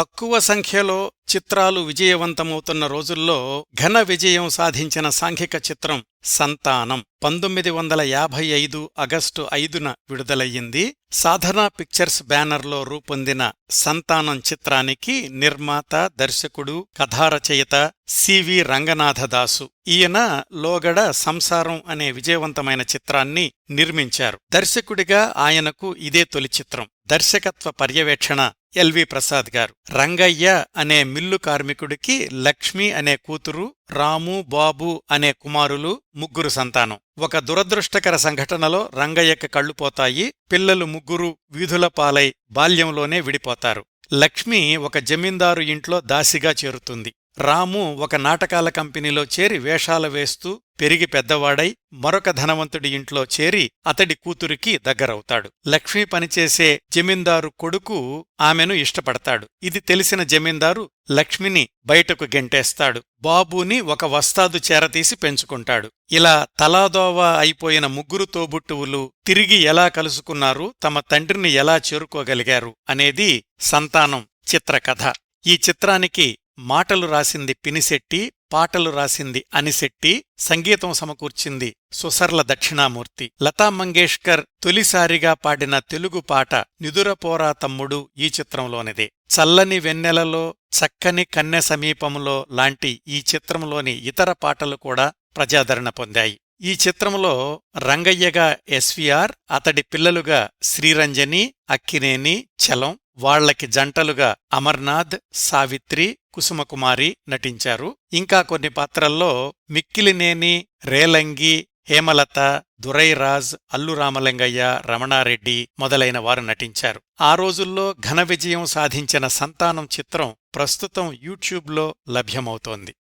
తక్కువ సంఖ్యలో చిత్రాలు విజయవంతమవుతున్న రోజుల్లో ఘన విజయం సాధించిన సాంఘిక చిత్రం సంతానం. పంతొమ్మిది వందల యాభై ఐదు ఆగస్టు ఐదున విడుదలయ్యింది. సాధనా పిక్చర్స్ బ్యానర్లో రూపొందిన సంతానం చిత్రానికి నిర్మాత దర్శకుడు కథారచయిత సివి రంగనాథదాసు. ఈయన లోగడ సంసారం అనే విజయవంతమైన చిత్రాన్ని నిర్మించారు. దర్శకుడిగా ఆయనకు ఇదే తొలి చిత్రం. దర్శకత్వ పర్యవేక్షణ ఎల్వి ప్రసాద్ గారు. రంగయ్య అనే మిల్లు కార్మికుడికి లక్ష్మి అనే కూతురు రాము బాబు అనే కుమారులు ముగ్గురు సంతానం. ఒక దురదృష్టకర సంఘటనలో రంగయ్యకి కళ్ళుపోతాయి పిల్లలు ముగ్గురు వీధుల పాలై బాల్యంలోనే విడిపోతారు. లక్ష్మి ఒక జమీందారు ఇంట్లో దాసిగా చేరుతుంది. రాము ఒక నాటకాల కంపెనీలో చేరి వేషాలు వేస్తూ పెరిగి పెద్దవాడై మరొక ధనవంతుడి ఇంట్లో చేరి అతడి కూతురికి దగ్గరవుతాడు. లక్ష్మి పనిచేసే జమీందారు కొడుకు ఆమెను ఇష్టపడతాడు. ఇది తెలిసిన జమీందారు లక్ష్మిని బయటకు గెంటేస్తాడు. బాబుని ఒక వస్తాదు చేరతీసి పెంచుకుంటాడు. ఇలా తలాదోవా అయిపోయిన ముగ్గురు తోబుట్టువులు తిరిగి ఎలా కలుసుకున్నారు తమ తండ్రిని ఎలా చేరుకోగలిగారు అనేది సంతానం చిత్రకథ. ఈ చిత్రానికి మాటలు రాసింది పినిశెట్టి పాటలు రాసింది అనిశెట్టి సంగీతం సమకూర్చింది సుసర్ల దక్షిణామూర్తి. లతా మంగేష్కర్ తొలిసారిగా పాడిన తెలుగు పాట నిదురపోరా తమ్ముడు ఈ చిత్రంలోనిదే. చల్లని వెన్నెలలో చక్కని కన్నె సమీపంలో లాంటి ఈ చిత్రంలోని ఇతర పాటలు కూడా ప్రజాదరణ పొందాయి. ఈ చిత్రంలో రంగయ్యగా ఎస్వీఆర్ అతడి పిల్లలుగా శ్రీరంజని అక్కినేని చలం వాళ్ళకి జంటలుగా అమర్నాథ్ సావిత్రి కుసుమకుమారి నటించారు. ఇంకా కొన్ని పాత్రల్లో మిక్కిలినేని రేలంగి హేమలత దురైరాజ్ అల్లు రామలింగయ్య రమణారెడ్డి మొదలైన వారు నటించారు. ఆ రోజుల్లో ఘన విజయం సాధించిన సంతానం చిత్రం ప్రస్తుతం యూట్యూబ్లో లభ్యమవుతోంది.